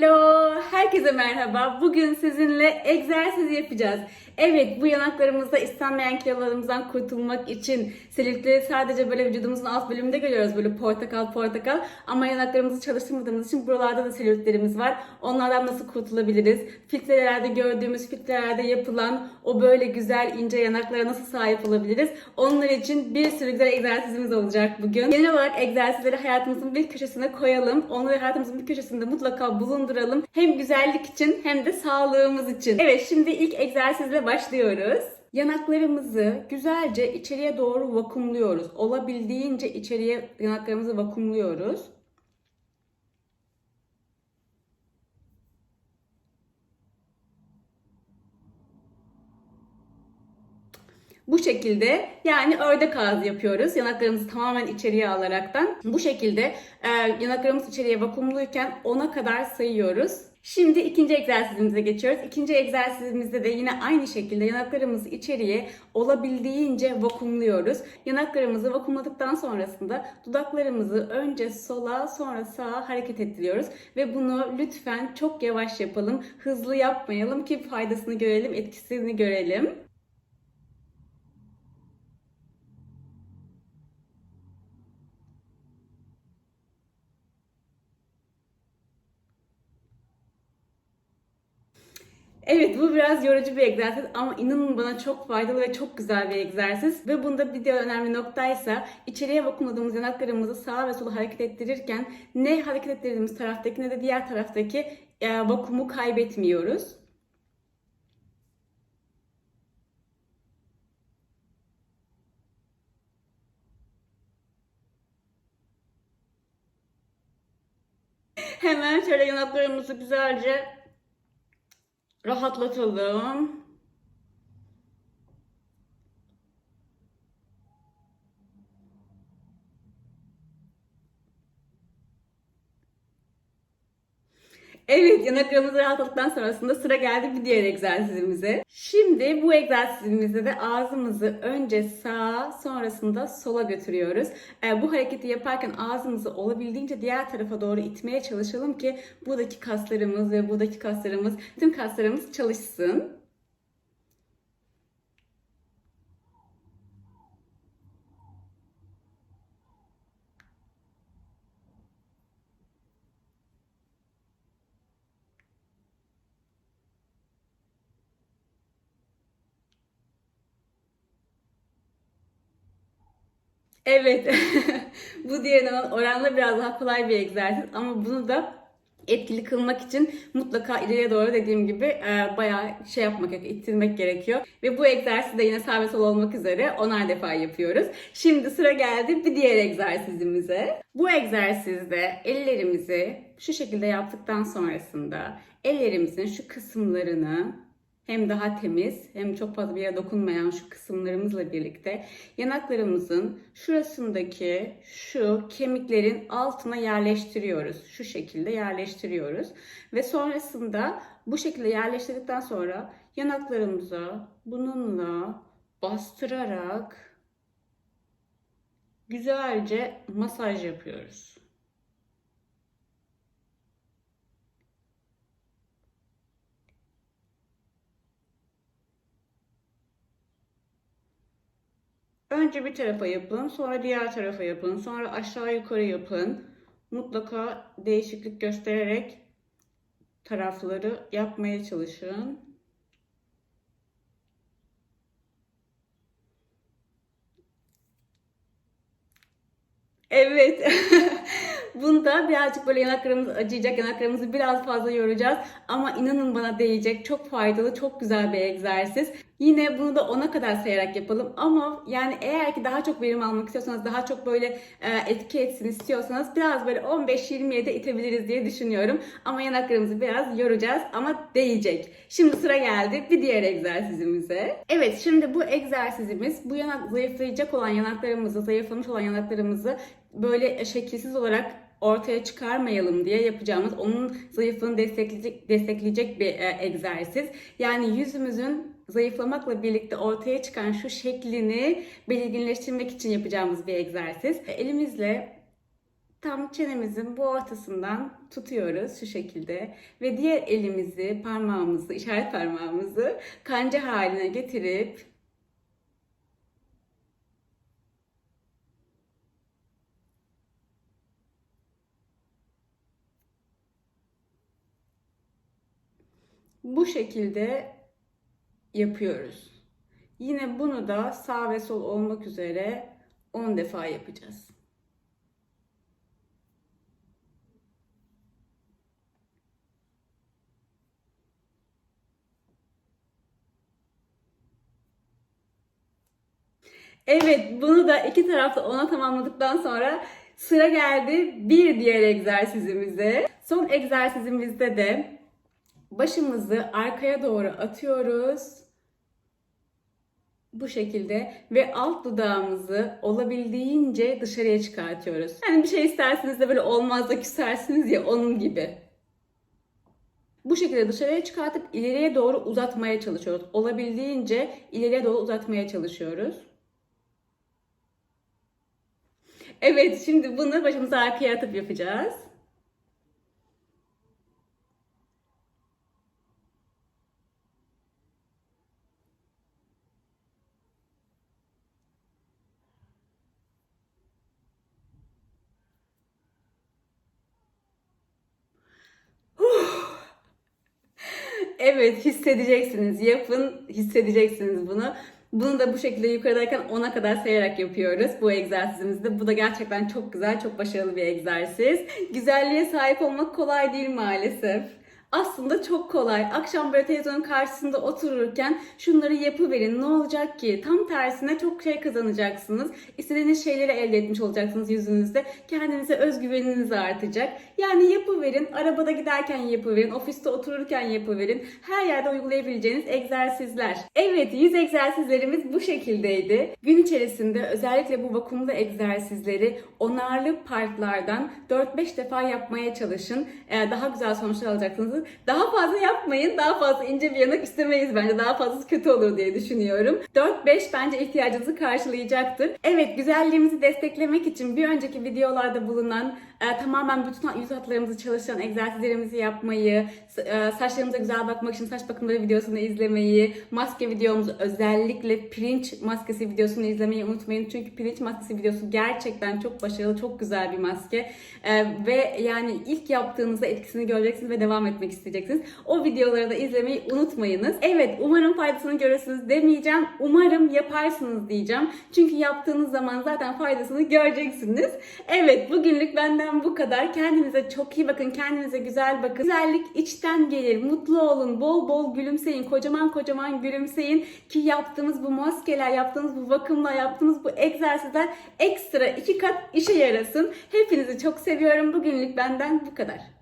Hello, herkese merhaba. Bugün sizinle egzersiz yapacağız. Evet, bu yanaklarımızda istenmeyen kilolarımızdan kurtulmak için selülitleri sadece böyle vücudumuzun alt bölümünde görüyoruz. Böyle portakal portakal. Ama yanaklarımızı çalıştırmadığımız için buralarda da selülitlerimiz var. Onlardan nasıl kurtulabiliriz? Filtrelerde gördüğümüz, filtrelerde yapılan o böyle güzel ince yanaklara nasıl sahip olabiliriz? Onlar için bir sürü güzel egzersizimiz olacak bugün. Genel olarak egzersizleri hayatımızın bir köşesine koyalım. Onları hayatımızın bir köşesinde mutlaka bulunduralım. Hem güzellik için hem de sağlığımız için. Evet şimdi ilk egzersizle başlıyoruz. Yanaklarımızı güzelce içeriye doğru vakumluyoruz. Olabildiğince içeriye yanaklarımızı vakumluyoruz. Bu şekilde yani ördek ağzı yapıyoruz. Yanaklarımızı tamamen içeriye alaraktan. Bu şekilde e, yanaklarımız içeriye vakumluyken 10'a kadar sayıyoruz. Şimdi ikinci egzersizimize geçiyoruz. İkinci egzersizimizde de yine aynı şekilde yanaklarımızı içeriye olabildiğince vakumluyoruz. Yanaklarımızı vakumladıktan sonrasında dudaklarımızı önce sola sonra sağa hareket ettiriyoruz. Ve bunu lütfen çok yavaş yapalım. Hızlı yapmayalım ki faydasını görelim, etkisini görelim. Evet bu biraz yorucu bir egzersiz ama inanın bana çok faydalı ve çok güzel bir egzersiz. Ve bunda bir diğer önemli noktaysa içeriye vakumladığımız yanaklarımızı sağa ve sola hareket ettirirken ne hareket ettirdiğimiz taraftaki ne de diğer taraftaki e, vakumu kaybetmiyoruz. Hemen şöyle yanaklarımızı güzelce rahatlatalım. Evet, yanaklarımızı rahatladıktan sonrasında sıra geldi bir diğer egzersizimize. Şimdi bu egzersizimizde de ağzımızı önce sağa sonrasında sola götürüyoruz. Ee, bu hareketi yaparken ağzımızı olabildiğince diğer tarafa doğru itmeye çalışalım ki buradaki kaslarımız ve buradaki kaslarımız, tüm kaslarımız çalışsın. Evet. Bu diğerine oranla biraz daha kolay bir egzersiz ama bunu da etkili kılmak için mutlaka ileriye doğru dediğim gibi e, bayağı şey yapmak, ittirmek gerekiyor. Ve bu egzersizi de yine sağ ve sol olmak üzere onar defa yapıyoruz. Şimdi sıra geldi bir diğer egzersizimize. Bu egzersizde ellerimizi şu şekilde yaptıktan sonrasında ellerimizin şu kısımlarını hem daha temiz hem çok fazla bir yere dokunmayan şu kısımlarımızla birlikte yanaklarımızın şurasındaki şu kemiklerin altına yerleştiriyoruz. Şu şekilde yerleştiriyoruz. Ve sonrasında bu şekilde yerleştirdikten sonra yanaklarımıza bununla bastırarak güzelce masaj yapıyoruz. Önce bir tarafa yapın, sonra diğer tarafa yapın, sonra aşağı yukarı yapın. Mutlaka değişiklik göstererek tarafları yapmaya çalışın. Evet. Bunda birazcık böyle yanaklarımız acıyacak, yanaklarımızı biraz fazla yoracağız. Ama inanın bana değecek. Çok faydalı, çok güzel bir egzersiz. Yine bunu da ona kadar sayarak yapalım. Ama yani eğer ki daha çok verim almak istiyorsanız, daha çok böyle e, etki etsin istiyorsanız biraz böyle 15-20'ye de itebiliriz diye düşünüyorum. Ama yanaklarımızı biraz yoracağız ama değecek. Şimdi sıra geldi bir diğer egzersizimize. Evet şimdi bu egzersizimiz bu yanak zayıflayacak olan yanaklarımızı, zayıflamış olan yanaklarımızı böyle şekilsiz olarak ortaya çıkarmayalım diye yapacağımız onun zayıflığını destekleyecek, destekleyecek bir e, egzersiz. Yani yüzümüzün zayıflamakla birlikte ortaya çıkan şu şeklini belirginleştirmek için yapacağımız bir egzersiz. Elimizle tam çenemizin bu ortasından tutuyoruz şu şekilde ve diğer elimizi, parmağımızı, işaret parmağımızı kanca haline getirip bu şekilde yapıyoruz. Yine bunu da sağ ve sol olmak üzere 10 defa yapacağız. Evet, bunu da iki tarafta ona tamamladıktan sonra sıra geldi bir diğer egzersizimize. Son egzersizimizde de başımızı arkaya doğru atıyoruz. Bu şekilde ve alt dudağımızı olabildiğince dışarıya çıkartıyoruz. Yani bir şey isterseniz de böyle olmaz da küsersiniz ya onun gibi. Bu şekilde dışarıya çıkartıp ileriye doğru uzatmaya çalışıyoruz. Olabildiğince ileriye doğru uzatmaya çalışıyoruz. Evet, şimdi bunu başımızı arkaya atıp yapacağız. Evet hissedeceksiniz. Yapın hissedeceksiniz bunu. Bunu da bu şekilde yukarıdayken 10'a kadar sayarak yapıyoruz bu egzersizimizde. Bu da gerçekten çok güzel, çok başarılı bir egzersiz. Güzelliğe sahip olmak kolay değil maalesef. Aslında çok kolay. Akşam böyle televizyonun karşısında otururken şunları yapıverin. Ne olacak ki? Tam tersine çok şey kazanacaksınız. İstediğiniz şeyleri elde etmiş olacaksınız yüzünüzde. Kendinize özgüveniniz artacak. Yani yapıverin. Arabada giderken yapıverin. Ofiste otururken yapıverin. Her yerde uygulayabileceğiniz egzersizler. Evet yüz egzersizlerimiz bu şekildeydi. Gün içerisinde özellikle bu vakumlu egzersizleri onarlı partlardan 4-5 defa yapmaya çalışın. Daha güzel sonuçlar alacaksınız. Daha fazla yapmayın. Daha fazla ince bir yanak istemeyiz bence. Daha fazlası kötü olur diye düşünüyorum. 4-5 bence ihtiyacınızı karşılayacaktır. Evet güzelliğimizi desteklemek için bir önceki videolarda bulunan e, tamamen bütün yüz hatlarımızı çalışan egzersizlerimizi yapmayı, e, saçlarımıza güzel bakmak için saç bakımları videosunu izlemeyi, maske videomuzu özellikle pirinç maskesi videosunu izlemeyi unutmayın. Çünkü pirinç maskesi videosu gerçekten çok başarılı, çok güzel bir maske. E, ve yani ilk yaptığınızda etkisini göreceksiniz ve devam etmek isteyeceksiniz. O videoları da izlemeyi unutmayınız. Evet umarım faydasını görürsünüz demeyeceğim. Umarım yaparsınız diyeceğim. Çünkü yaptığınız zaman zaten faydasını göreceksiniz. Evet bugünlük benden bu kadar. Kendinize çok iyi bakın. Kendinize güzel bakın. Güzellik içten gelir. Mutlu olun. Bol bol gülümseyin. Kocaman kocaman gülümseyin. Ki yaptığımız bu maskeler, yaptığımız bu bakımla, yaptığımız bu egzersizler ekstra iki kat işe yarasın. Hepinizi çok seviyorum. Bugünlük benden bu kadar.